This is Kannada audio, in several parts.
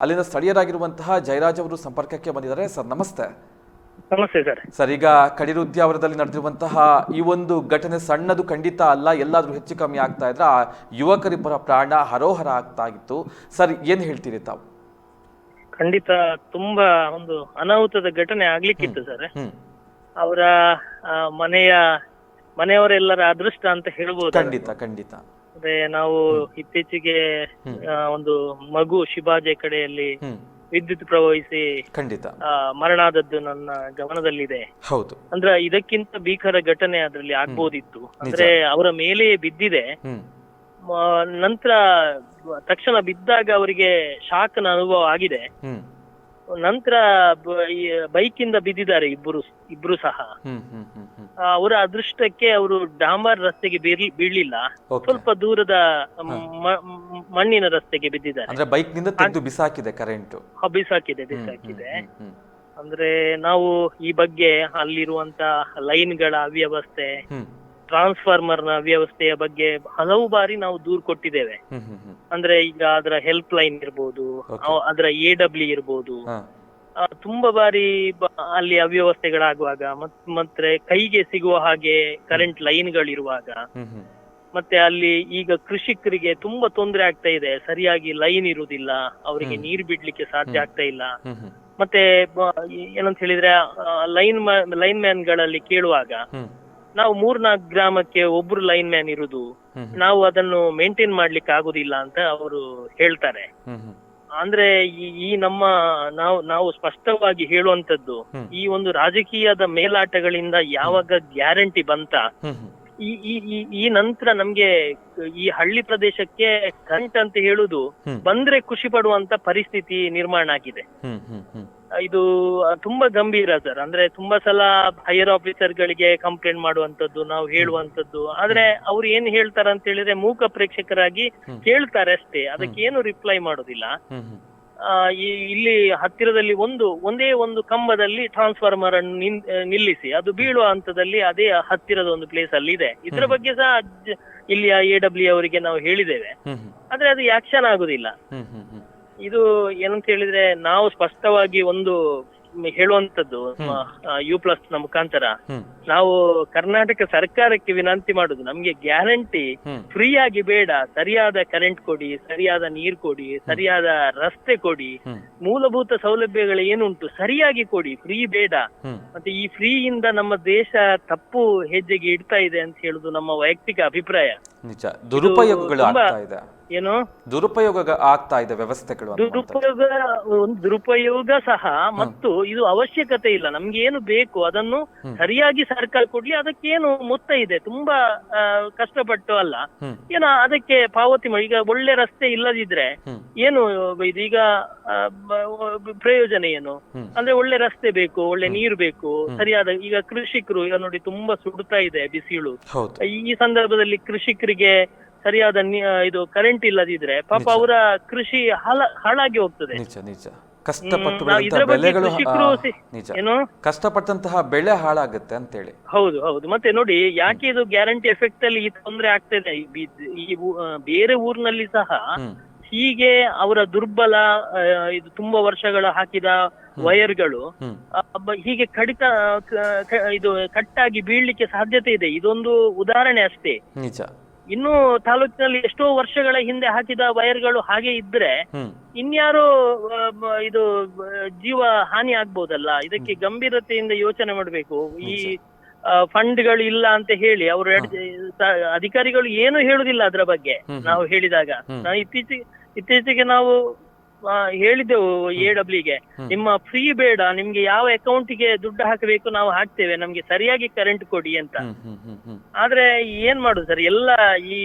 ಅಲ್ಲಿನ ಸ್ಥಳೀಯರಾಗಿರುವಂತಹ ಜಯರಾಜ್ ಅವರು ಸಂಪರ್ಕಕ್ಕೆ ಬಂದಿದ್ದಾರೆ. ಸರ್ ನಮಸ್ತೆ. ನಮಸ್ತೆ ಸರ್. ಸರ್ ಈಗ ಕಡಿರುದ್ಯಾವರದಲ್ಲಿ ನಡೆದಿರುವಂತಹ ಈ ಒಂದು ಘಟನೆ ಸಣ್ಣದು ಖಂಡಿತ ಅಲ್ಲ ಎಲ್ಲಾದ್ರೂ ಹೆಚ್ಚು ಕಮ್ಮಿ ಆಗ್ತಾ ಇದ್ರೆ ಆ ಯುವಕರಿಬ್ಬರ ಪ್ರಾಣ ಹರೋಹರ ಆಗ್ತಾ ಇತ್ತು. ಸರ್ ಏನ್ ಹೇಳ್ತೀರಿ ತಾವು? ಖಂಡಿತ ತುಂಬಾ ಒಂದು ಅನಾಹುತದ ಘಟನೆ ಆಗ್ಲಿಕ್ಕಿತ್ತು ಸರ್. ಹ್ಮ್. ಅವರ ಮನೆಯ ಮನೆಯವರೆಲ್ಲರ ಅದೃಷ್ಟ ಅಂತ ಹೇಳ್ಬೋದು ಖಂಡಿತ ಖಂಡಿತ. ಅದೇ ನಾವು ಇತ್ತೀಚೆಗೆ ಒಂದು ಮಗು ಶಿಬಾಜೆ ಕಡೆಯಲ್ಲಿ ವಿದ್ಯುತ್ ಪ್ರವಹಿಸಿ ಖಂಡಿತ. ಆ, ಮರಣ ಆದದ್ದು ನನ್ನ ಗಮನದಲ್ಲಿದೆ. ಹೌದು. ಅಂದ್ರೆ ಇದಕ್ಕಿಂತ ಭೀಕರ ಘಟನೆ ಅದರಲ್ಲಿ ಆಗ್ಬೋದಿತ್ತು. ಅಂದ್ರೆ ಅವರ ಮೇಲೆ ಬಿದ್ದಿದೆ. ನಂತರ ತಕ್ಷಣ ಬಿದ್ದಾಗ ಅವರಿಗೆ ಶಾಕ್ನ ಅನುಭವ ಆಗಿದೆ. ನಂತರ ಈ ಬೈಕ್ ಬೈಕಿಂದ ಬಿದ್ದಿದ್ದಾರೆ ಇಬ್ಬರು ಇಬ್ರು ಸಹ. ಅವರ ಅದೃಷ್ಟಕ್ಕೆ ಅವರು ಡಾಂಬರ್ ರಸ್ತೆಗೆ ಬೀಳಲಿಲ್ಲ. ಸ್ವಲ್ಪ ದೂರದ ಮಣ್ಣಿನ ರಸ್ತೆಗೆ ಬಿದ್ದಿದ್ದಾರೆ. ಅಂದ್ರೆ ಬೈಕ್ನಿಂದ ತೆಗೆದು ಬಿಸಾಕಿದೆ ಕರೆಂಟ್. ಬಿಸಾಕಿದೆ ಬಿಸಾಕಿದೆ. ಅಂದ್ರೆ ನಾವು ಈ ಬಗ್ಗೆ ಅಲ್ಲಿರುವಂತ ಲೈನ್ಗಳ ಅವ್ಯವಸ್ಥೆ ಟ್ರಾನ್ಸ್ಫಾರ್ಮರ್ನ ವ್ಯವಸ್ಥೆಯ ಬಗ್ಗೆ ಹಲವು ಬಾರಿ ನಾವು ದೂರ್ ಕೊಟ್ಟಿದ್ದೇವೆ. ಅಂದ್ರೆ ಈಗ ಅದರ ಹೆಲ್ಪ್ ಲೈನ್ ಇರ್ಬೋದು ಅದರ ಎ ಡಬ್ಲ್ಯೂ ಇರ್ಬೋದು. ತುಂಬಾ ಬಾರಿ ಅಲ್ಲಿ ಅವ್ಯವಸ್ಥೆಗಳಾಗುವಾಗ ಮತ್ ಮತ್ತೆ ಕೈಗೆ ಸಿಗುವ ಹಾಗೆ ಕರೆಂಟ್ ಲೈನ್ಗಳಿರುವಾಗ ಮತ್ತೆ ಅಲ್ಲಿ ಈಗ ಕೃಷಿಕರಿಗೆ ತುಂಬಾ ತೊಂದರೆ ಆಗ್ತಾ ಇದೆ. ಸರಿಯಾಗಿ ಲೈನ್ ಇರುವುದಿಲ್ಲ. ಅವರಿಗೆ ನೀರ್ ಬಿಡ್ಲಿಕ್ಕೆ ಸಾಧ್ಯ ಆಗ್ತಾ ಇಲ್ಲ. ಮತ್ತೆ ಏನಂತ ಹೇಳಿದ್ರೆ ಲೈನ್ ಲೈನ್ ಮ್ಯಾನ್ಗಳಲ್ಲಿ ಕೇಳುವಾಗ ನಾವು ಮೂರ್ನಾಲ್ಕು ಗ್ರಾಮಕ್ಕೆ ಒಬ್ರು ಲೈನ್ ಮ್ಯಾನ್ ಇರುದು. ನಾವು ಅದನ್ನು ಮೇಂಟೈನ್ ಮಾಡ್ಲಿಕ್ಕೆ ಆಗುದಿಲ್ಲ ಅಂತ ಅವರು ಹೇಳ್ತಾರೆ. ಅಂದ್ರೆ ಈ- ನಮ್ಮ ನಾವು ನಾವು ಸ್ಪಷ್ಟವಾಗಿ ಹೇಳುವಂತದ್ದು ಈ ಒಂದು ರಾಜಕೀಯದ ಮೇಲಾಟಗಳಿಂದ ಯಾವಾಗ ಗ್ಯಾರಂಟಿ ಬಂತ ಈ ಈ ಈ- ನಂತರ ನಮ್ಗೆ ಈ ಹಳ್ಳಿ ಪ್ರದೇಶಕ್ಕೆ ಕಂಟ್ ಅಂತ ಹೇಳುದು ಬಂದ್ರೆ ಖುಷಿ ಪಡುವಂತ ಪರಿಸ್ಥಿತಿ ನಿರ್ಮಾಣ ಆಗಿದೆ. ಇದು ತುಂಬಾ ಗಂಭೀರ ಸರ್ ಅಂದ್ರೆ ತುಂಬಾ ಸಲ ಹೈಯರ್ ಆಫೀಸರ್ ಗಳಿಗೆ ಕಂಪ್ಲೇಂಟ್ ಮಾಡುವಂತದ್ದು ನಾವು ಹೇಳುವಂತದ್ದು ಆದ್ರೆ ಅವ್ರು ಏನ್ ಹೇಳ್ತಾರೆ ಅಂತ ಹೇಳಿದ್ರೆ ಮೂಕ ಪ್ರೇಕ್ಷಕರಾಗಿ. ಕೇಳ್ತಾರೆ ಅಷ್ಟೇ. ಅದಕ್ಕೆ ಏನು ರಿಪ್ಲೈ ಮಾಡೋದಿಲ್ಲ. ಇಲ್ಲಿ ಹತ್ತಿರದಲ್ಲಿ ಒಂದು ಒಂದೇ ಒಂದು ಕಂಬದಲ್ಲಿ ಟ್ರಾನ್ಸ್ಫಾರ್ಮರ್ ಅನ್ನು ನಿಲ್ಲಿಸಿ. ಅದು ಬೀಳುವ ಹಂತದಲ್ಲಿ ಅದೇ ಹತ್ತಿರದ ಒಂದು ಪ್ಲೇಸ್ ಅಲ್ಲಿ ಇದೆ. ಇದ್ರ ಬಗ್ಗೆ ಸಹ ಇಲ್ಲಿ ಇಲ್ಲಿಯ ಎ ಡಬ್ಲ್ಯೂ ಅವರಿಗೆ ನಾವು ಹೇಳಿದ್ದೇವೆ. ಆದ್ರೆ ಅದು ಆಕ್ಷನ್ ಆಗುದಿಲ್ಲ. ಇದು ಏನಂತ ಹೇಳಿದ್ರೆ ನಾವು ಸ್ಪಷ್ಟವಾಗಿ ಒಂದು ಹೇಳುವಂತದ್ದು ಯು ಪ್ಲಸ್ನ ಮುಖಾಂತರ. ನಾವು ಕರ್ನಾಟಕ ಸರ್ಕಾರಕ್ಕೆ ವಿನಂತಿ ಮಾಡುದು ನಮ್ಗೆ ಗ್ಯಾರಂಟಿ ಫ್ರೀ ಆಗಿ ಬೇಡ ಸರಿಯಾದ ಕರೆಂಟ್ ಕೊಡಿ ಸರಿಯಾದ ನೀರ್ ಕೊಡಿ ಸರಿಯಾದ ರಸ್ತೆ ಕೊಡಿ ಮೂಲಭೂತ ಸೌಲಭ್ಯಗಳು ಏನುಂಟು ಸರಿಯಾಗಿ ಕೊಡಿ ಫ್ರೀ ಬೇಡ. ಮತ್ತೆ ಈ ಫ್ರೀ ಇಂದ ನಮ್ಮ ದೇಶ ತಪ್ಪು ಹೆಜ್ಜೆಗೆ ಇಡ್ತಾ ಇದೆ ಅಂತ ಹೇಳುದು ನಮ್ಮ ವೈಯಕ್ತಿಕ ಅಭಿಪ್ರಾಯ. ನಿಜ. ದುರುಪಯೋಗಗಳು ಇದೆ. ಏನು? ದುರುಪಯೋಗ ಆಗ್ತಾ ಇದೆ ವ್ಯವಸ್ಥೆಗಳು ದುರುಪಯೋಗ ಒಂದು ದುರುಪಯೋಗ ಸಹ ಮತ್ತು ಇದು ಅವಶ್ಯಕತೆ ಇಲ್ಲ. ನಮ್ಗೆ ಏನು ಬೇಕು ಅದನ್ನು ಸರಿಯಾಗಿ ಸರ್ಕಾರ ಕೊಡ್ಲಿ ಅದಕ್ಕೇನು ಮೊತ್ತ ಇದೆ. ತುಂಬಾ ಕಷ್ಟಪಟ್ಟು ಅಲ್ಲ. ಏನೋ ಅದಕ್ಕೆ ಪಾವತಿ ಮಾಡಿ ಈಗ ಒಳ್ಳೆ ರಸ್ತೆ ಇಲ್ಲದಿದ್ರೆ ಏನು ಇದೀಗ ಪ್ರಯೋಜನ ಏನು? ಅಂದ್ರೆ ಒಳ್ಳೆ ರಸ್ತೆ ಬೇಕು ಒಳ್ಳೆ ನೀರು ಬೇಕು ಸರಿಯಾದ ಈಗ ಕೃಷಿಕರು ಈಗ ನೋಡಿ ತುಂಬಾ ಸುಡ್ತಾ ಇದೆ ಬಿಸಿಲು. ಈ ಸಂದರ್ಭದಲ್ಲಿ ಕೃಷಿಕರಿಗೆ ಸರಿಯಾದ ನೀ- ಇದು ಕರೆಂಟ್ ಇಲ್ಲದಿದ್ರೆ ಪಾಪ. ಅವರ ಕೃಷಿ ಹಾಳ ಹಾಳಾಗಿ ಹೋಗ್ತದೆ. ನಿಜ ನಿಜ. ಕಷ್ಟಪಟ್ಟು ನಾವು ಇದ್ರ ಬಗ್ಗೆ ಬೆಳೆಗಳು ಕೃಷಿಕರು ಆ, ಸಿ- ನಿಜ. ಏನು? ಕಷ್ಟಪಟ್ಟಂತಹ ಬೆಳೆ ಹಾಳಾಗುತ್ತೆ ಅಂತೇಳಿ. ಹೌದು ಹೌದು. ಮತ್ತೆ ನೋಡಿ ಯಾಕೆ ಇದು ಗ್ಯಾರಂಟಿ ಎಫೆಕ್ಟ್ ಅಲ್ಲಿ ಈ ತೊಂದ್ರೆ ಆಗ್ತದೆ ಈ ಬಿ- ಈ ಊ- ಆ, ಬೇರೆ ಊರಿನಲ್ಲಿ ಸಹ ಹ್ಮ್. ಹೀಗೆ ಅವರ ದುರ್ಬಲ ಆ, ಇದು ತುಂಬಾ ವರ್ಷಗಳ ಹಾಕಿದ ವೈರ್ಗಳು ಹ್ಮ್. ಆ, ಬ- ಹೀಗೆ ಕಡಿತ ಕ- ಕ- ಇದು ಕಟ್ಟಾಗಿ ಬೀಳ್ಲಿಕ್ಕೆ ಸಾಧ್ಯತೆ ಇದೆ. ಇದೊಂದು ಉದಾಹರಣೆ ಅಷ್ಟೇ. ನಿಜ. ಇನ್ನು ತಾಲೂಕಿನಲ್ಲಿ ಎಷ್ಟೋ ವರ್ಷಗಳ ಹಿಂದೆ ಹಾಕಿದ ವೈರ್ಗಳು ಹಾಗೆ ಇದ್ರೆ ಇನ್ಯಾರು ಇದು ಜೀವ ಹಾನಿ ಆಗ್ಬೋದಲ್ಲ? ಇದಕ್ಕೆ ಗಂಭೀರತೆಯಿಂದ ಯೋಚನೆ ಮಾಡಬೇಕು. ಈ ಫಂಡ್ಗಳು ಇಲ್ಲ ಅಂತ ಹೇಳಿ ಅವರು ಅಧಿಕಾರಿಗಳು ಏನು ಹೇಳುದಿಲ್ಲ ಅದರ ಬಗ್ಗೆ ನಾವು ಹೇಳಿದಾಗ. ನಾವು ಇತ್ತೀಚೆಗೆ ಇತ್ತೀಚೆಗೆ ನಾವು ಹೇಳಿದೆವು ಹೇಳಿದ್ದೆವು ಎ ಡಬ್ಲ್ಯೂಗೆ ನಿಮ್ಮ ಫ್ರೀ ಬೇಡ ನಿಮ್ಗೆ ಯಾವ ಅಕೌಂಟ್ಗೆ ದುಡ್ಡು ಹಾಕಬೇಕು ನಾವು ಹಾಕ್ತೇವೆ ನಮ್ಗೆ ಸರಿಯಾಗಿ ಕರೆಂಟ್ ಕೊಡಿ ಅಂತ. ಆದ್ರೆ ಏನ್ ಮಾಡುದು ಸರ್? ಎಲ್ಲ ಈ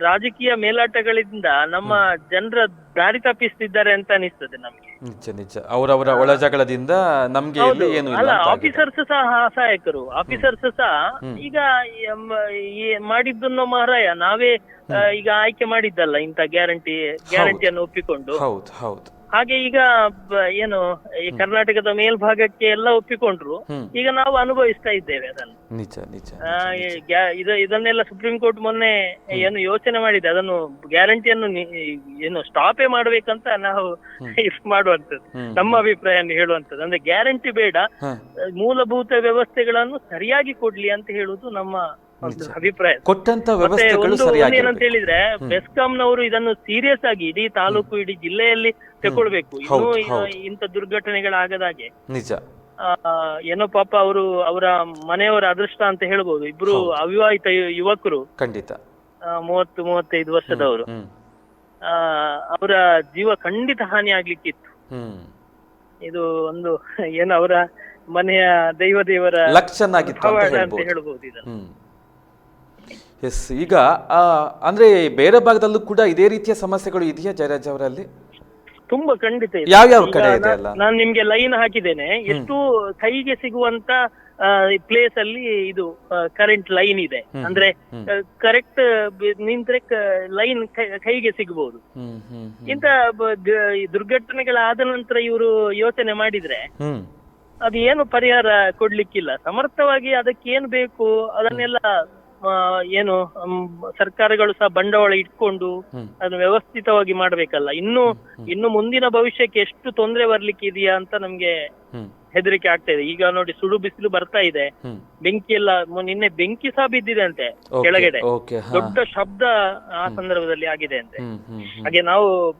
ರಾಜಕೀಯ ಮೇಲಾಟಗಳಿಂದ ನಮ್ಮ ಜನರ ದಾರಿ ತಪ್ಪಿಸ್ತಿದ್ದಾರೆ ಅಂತ ಅನಿಸ್ತದೆ ನಮ್ಗೆ. ನಿಜ ನಿಜ. ಅವರವರ ಒಳಜಗಳದಿಂದ ನಮ್ಗೆ ಹೌದು. ಏನು ಇಲ್ಲ ಅಲ್ಲ ಅಂತ ಆಗಿದೆ. ಆಫೀಸರ್ಸ್ ಸಹ ಸಹಾಯಕರು ಆಫೀಸರ್ಸ್ ಸಹ ಈಗ ಎಂ- ಈ ಮಾಡಿದ್ದನ್ನು ಮಹಾರಾಯ ನಾವೇ ಆ, ಈಗ ಆಯ್ಕೆ ಮಾಡಿದ್ದಲ್ಲ ಇಂತ ಗ್ಯಾರಂಟಿ ಗ್ಯಾರಂಟಿಯನ್ನು ಒಪ್ಪಿಕೊಂಡು. ಹೌದು ಹೌದು. ಹಾಗೆ ಈಗ ಏನು ಈ ಕರ್ನಾಟಕದ ಮೇಲ್ಭಾಗಕ್ಕೆ ಎಲ್ಲ ಒಪ್ಪಿಕೊಂಡ್ರು. ಈಗ ನಾವು ಅನುಭವಿಸ್ತಾ ಇದ್ದೇವೆ ಅದನ್ನು. ನಿಜ ನಿಜ ಆ, ಈ ಗ್ಯಾ- ಇದು ಇದನ್ನೆಲ್ಲ ಸುಪ್ರೀಂ ಕೋರ್ಟ್ ಮೊನ್ನೆ ಏನು ಯೋಚನೆ ಮಾಡಿದೆ. ಅದನ್ನು ಗ್ಯಾರಂಟಿಯನ್ನು ನಿ- ಏನು ಸ್ಟಾಪೇ ಮಾಡ್ಬೇಕಂತ ನಾವು ಇದು ಮಾಡುವಂತದ್ದು ಹ್ಮ್. ನಮ್ಮ ಅಭಿಪ್ರಾಯ ಹೇಳುವಂತದ್ದು ಅಂದ್ರೆ ಗ್ಯಾರಂಟಿ ಬೇಡ. ಹ. ಮೂಲಭೂತ ವ್ಯವಸ್ಥೆಗಳನ್ನು ಸರಿಯಾಗಿ ಕೊಡ್ಲಿ ಅಂತ ಹೇಳುವುದು ನಮ್ಮ. ಅಭಿಪ್ರಾಯ ಕೊಟ್ಟಂತ ಏನಂತ ಹೇಳಿದ್ರೆ ಬೆಸ್ಕಾಂನವರು ಇದನ್ನು ಸೀರಿಯಸ್ ಆಗಿ ಇಡೀ ತಾಲೂಕು ಇಡೀ ಜಿಲ್ಲೆಯಲ್ಲಿ ತಗೊಳ್ಬೇಕು ಇನ್ನೂ. ಇಂಥ ದುರ್ಘಟನೆಗಳಾಗದಾಗೆ ನಿಜ. ಏನೋ ಪಾಪ ಅವರು ಅವರ ಮನೆಯವರ ಅದೃಷ್ಟ ಅಂತ ಹೇಳ್ಬೋದು. ಇಬ್ರು ಅವಿವಾಹಿತ ಯುವಕರು. ಖಂಡಿತ. ಆ, ಮೂವತ್ತು ಮೂವತ್ತೈದು ವರ್ಷದವರು. ಅವರ ಜೀವ ಖಂಡಿತ ಹಾನಿ ಆಗ್ಲಿಕ್ಕಿತ್ತು. ಇದು ಒಂದು ಏನು ಅವರ ಮನೆಯ ದೈವ ದೇವರ ಲಕ್ಷನಾಗಿತ್ತು ಅಂತ ಹೇಳ್ಬೋದು. ಇದನ್ನು. ಎಸ್ ಈಗ ಅಂದ್ರೆ ಬೇರೆ ಭಾಗದಲ್ಲೂ ಕೂಡ ಇದೇ ರೀತಿಯ ಸಮಸ್ಯೆಗಳು ಇದೆಯಾ ಜಯರಾಜ್ ಅವರಲ್ಲಿ ತುಂಬಾ ಖಂಡಿತ ಇದೆ. ಯಾವ್ಯಾವ ಈಗ ಕಡೆ ಇದೆ ಅಲ್ಲ? ನಾನ್ ನಿಮ್ಗೆ ಲೈನ್ ಹಾಕಿದ್ದೇನೆ ಎಷ್ಟು ಕೈಗೆ ಸಿಗುವಂತ ಪ್ಲೇಸ್ ಅಲ್ಲಿ ಇದು ಕರೆಂಟ್ ಲೈನ್ ಇದೆ ಹ್ಮ್. ಅಂದ್ರೆ ಹ್ಮ್. ಕರೆಕ್ಟ್ ನಿಂತ್ರೆ ಲೈನ್ ಕೈಗೆ ಸಿಗಬಹುದು ಹ್ಮ್ ಹ್ಮ್ ಹ್ಮ್. ಇಂತ ಬ- ಗ- ಈ ದುರ್ಘಟನೆಗಳಾದ ನಂತರ ಇವರು ಯೋಚನೆ ಮಾಡಿದ್ರೆ ಹ್ಮ್ ಅದು ಏನು ಪರಿಹಾರ ಕೊಡ್ಲಿಕ್ಕಿಲ್ಲ ಸಮರ್ಥವಾಗಿ ಅದಕ್ಕೆ ಏನ್ ಬೇಕು ಅದನ್ನೆಲ್ಲ ಏನು ಸರ್ಕಾರಗಳು ಸಹ ಬಂಡವಾಳ ಇಟ್ಕೊಂಡು. ಅದನ್ನು ವ್ಯವಸ್ಥಿತವಾಗಿ ಮಾಡ್ಬೇಕಲ್ಲ. ಇನ್ನು ಇನ್ನು ಮುಂದಿನ ಭವಿಷ್ಯಕ್ಕೆ ಎಷ್ಟು ತೊಂದರೆ ಬರ್ಲಿಕ್ಕೆ ಇದೆಯಾ ಅಂತ ನಮ್ಗೆ ಹೆದರಿಕೆ ಆಗ್ತಾ ಇದೆ. ಈಗ ನೋಡಿ ಸುಡು ಬಿಸಿಲು ಬರ್ತಾ ಇದೆ. ಬೆಂಕಿ ಎಲ್ಲ ನಿನ್ನೆ ಬೆಂಕಿ ಸಹ ಬಿದ್ದಿದೆ ಅಂತೆ ಕೆಳಗಡೆ. ದೊಡ್ಡ ಶಬ್ದ ಆ ಸಂದರ್ಭದಲ್ಲಿ ಆಗಿದೆ ಅಂತೆ. ಹಾಗೆ ನಾವು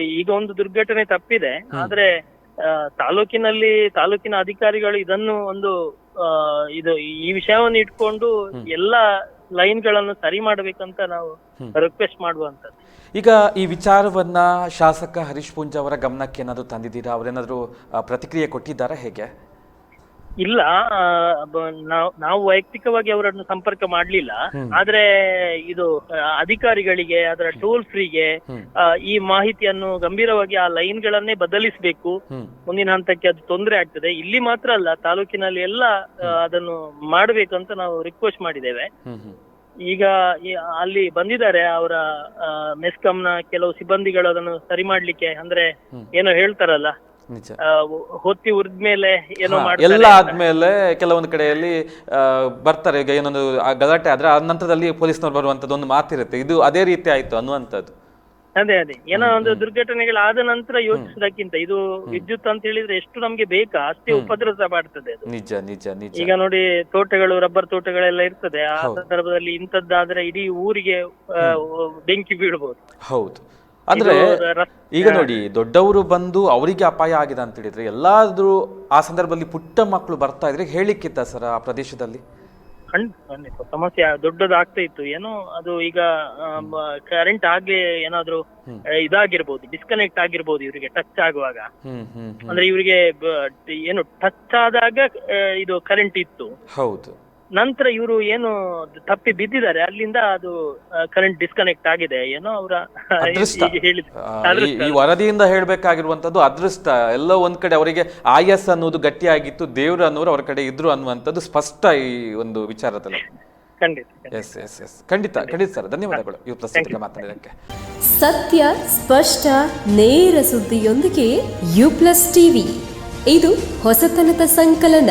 ಈಗ ಒಂದು ದುರ್ಘಟನೆ ತಪ್ಪಿದೆ. ಆದ್ರೆ ಆ, ತಾಲೂಕಿನಲ್ಲಿ ತಾಲೂಕಿನ ಅಧಿಕಾರಿಗಳು ಇದನ್ನು ಒಂದು ಇದು ಈ ವಿಷಯವನ್ನು ಇಟ್ಕೊಂಡು ಎಲ್ಲಾ ಲೈನ್ಗಳನ್ನು ಸರಿ ಮಾಡಬೇಕಂತ ನಾವು ರಿಕ್ವೆಸ್ಟ್ ಮಾಡುವಂತದ್ದು ಈಗ ಈ ವಿಚಾರವನ್ನ ಶಾಸಕ ಹರೀಶ್ ಪೂಂಜ್ ಅವರ ಗಮನಕ್ಕೆ ಏನಾದ್ರು ತಂದಿದ್ದೀರಾ? ಅವರೇನಾದರೂ ಪ್ರತಿಕ್ರಿಯೆ ಕೊಟ್ಟಿದ್ದಾರಾ ಹೇಗೆ? ಇಲ್ಲ ನಾವು ನಾವು ವೈಯಕ್ತಿಕವಾಗಿ ಅವರನ್ನು ಸಂಪರ್ಕ ಮಾಡ್ಲಿಲ್ಲ. ಆದ್ರೆ ಇದು ಅಧಿಕಾರಿಗಳಿಗೆ ಅದರ ಟೋಲ್ ಫ್ರೀಗೆ ಈ ಮಾಹಿತಿಯನ್ನು ಗಂಭೀರವಾಗಿ ಆ ಲೈನ್ ಗಳನ್ನೇ ಬದಲಿಸಬೇಕು ಮುಂದಿನ ಹಂತಕ್ಕೆ ಅದು ತೊಂದರೆ ಆಗ್ತದೆ. ಇಲ್ಲಿ ಮಾತ್ರ ಅಲ್ಲ ತಾಲೂಕಿನಲ್ಲಿ ಎಲ್ಲ ಅದನ್ನು ಅದನ್ನು ಅಂತ ನಾವು ರಿಕ್ವೆಸ್ಟ್ ಮಾಡಿದ್ದೇವೆ. ಈಗ ಅಲ್ಲಿ ಬಂದಿದ್ದಾರೆ ಅವರ ಮೆಸ್ಕಾಂನ ಕೆಲವು ಸಿಬ್ಬಂದಿಗಳು ಅದನ್ನು ಸರಿ ಮಾಡ್ಲಿಕ್ಕೆ ಅಂದ್ರೆ ಏನೋ ಹೇಳ್ತಾರಲ್ಲ. ಹೊತ್ತಿ ಉರಿದ್ಮೇಲೆ ಏನೋ ಮಾಡ್ತಾರೆ ಎಲ್ಲ. ಆದ್ಮೇಲೆ ಕೆಲವೊಂದು ಕಡೆಯಲ್ಲಿ ಬರ್ತಾರೆ. ಈಗ ಏನೊಂದು ಗಲಾಟೆ ಆದ್ರೆ ಆ ನಂತರದಲ್ಲಿ ಪೊಲೀಸ್ನವ್ರು ಬರುವಂತದ್ದು ಒಂದು ಮಾತಿರುತ್ತೆ ಇದು ಅದೇ ರೀತಿ ಆಯ್ತು ಅನ್ನುವಂಥದ್ದು. ಅದೇ ಅದೇ. ಏನೋ ಒಂದು ದುರ್ಘಟನೆಗಳಾದ ನಂತರ ಯೋಚಿಸೋದಕ್ಕಿಂತ ಇದು ವಿದ್ಯುತ್ ಅಂತ ಹೇಳಿದ್ರೆ ಎಷ್ಟು ನಮ್ಗೆ ಬೇಕಾ? ಅಷ್ಟೇ ಉಪದ್ರವ ಮಾಡ್ತದೆ ಅದು. ನಿಜ ನಿಜ ನಿಜ. ಈಗ ನೋಡಿ ತೋಟಗಳು ರಬ್ಬರ್ ತೋಟಗಳೆಲ್ಲ ಇರ್ತದೆ. ಆ. ಸಂದರ್ಭದಲ್ಲಿ ಇಂಥದ್ದಾದ್ರೆ ಇಡೀ ಊರಿಗೆ ಬೆಂಕಿ ಬೀಳ್ಬಹುದು ಹೌದು. ಅಂದ್ರೆ ಈಗ ನೋಡಿ ದೊಡ್ಡವರು ಬಂದು ಅವರಿಗೆ ಅಪಾಯ ಆಗಿದೆ ಅಂತ ಹೇಳಿದ್ರೆ ಎಲ್ಲಾದ್ರೂ ಆ ಸಂದರ್ಭದಲ್ಲಿ ಪುಟ್ಟ ಮಕ್ಕಳು ಬರ್ತಾ ಇದ್ರೆ ಹೇಳಿಕ್ಕಿತ್ತ ಸರ್ ಆ ಪ್ರದೇಶದಲ್ಲಿ? ಸಮಸ್ಯೆ ದೊಡ್ಡದ ಆಗ್ತಾ ಇತ್ತು. ಏನೋ ಅದು ಈಗ ಕರೆಂಟ್ ಆಗ್ಲಿ ಏನಾದ್ರು ಇದಾಗಿರ್ಬೋದು ಡಿಸ್ಕನೆಕ್ಟ್ ಆಗಿರ್ಬೋದು ಇವರಿಗೆ ಟಚ್ ಆಗುವಾಗ. ಅಂದ್ರೆ ಇವರಿಗೆ ಏನು ಟಚ್ ಆದಾಗ ಇದು ಕರೆಂಟ್ ಇತ್ತು. ಹೌದು. ನಂತರ ಇವರು ಏನು ತಪ್ಪಿ ಬಿದ್ದಿದ್ದಾರೆ ಅಲ್ಲಿಂದ ಅದು ಕರೆಂಟ್ ಡಿಸ್ಕನೆಕ್ಟ್ ಆಗಿದೆ ಏನೋ ಅವರ ಅದೃಷ್ಟ. ಹೇಳಿದ ಈ- ಈ ವರದಿಯಿಂದ ಹೇಳ್ಬೇಕಾಗಿರುವಂತದ್ದು ಅದೃಷ್ಟ. ಎಲ್ಲೋ ಒಂದ್ ಕಡೆ ಅವರಿಗೆ ಆಯಸ್ ಅನ್ನೋದು ಗಟ್ಟಿಯಾಗಿತ್ತು ದೇವ್ರು ಅನ್ನೋರು ಅವ್ರ ಕಡೆ ಇದ್ರು ಅನ್ನುವಂಥದ್ದು ಸ್ಪಷ್ಟ ಈ ಒಂದು ವಿಚಾರದಲ್ಲಿ. ಖಂಡಿತ ಖಂಡಿತ. ಎಸ್ ಎಸ್ ಎಸ್ ಖಂಡಿತ ಖಂಡಿತ. ಸರ್. ಧನ್ಯವಾದಗಳು. ಈ ಪ್ರಸ್ತುತಿಗೆ ಮಾತಾಡಿದಕ್ಕೆ ಸತ್ಯ ಸ್ಪಷ್ಟ ನೇರ ಸುದ್ದಿಯೊಂದಿಗೆ ಯು ಪ್ಲಸ್ ಟಿವಿ. ಇದು ಹೊಸತನದ ಸಂಕಲನ.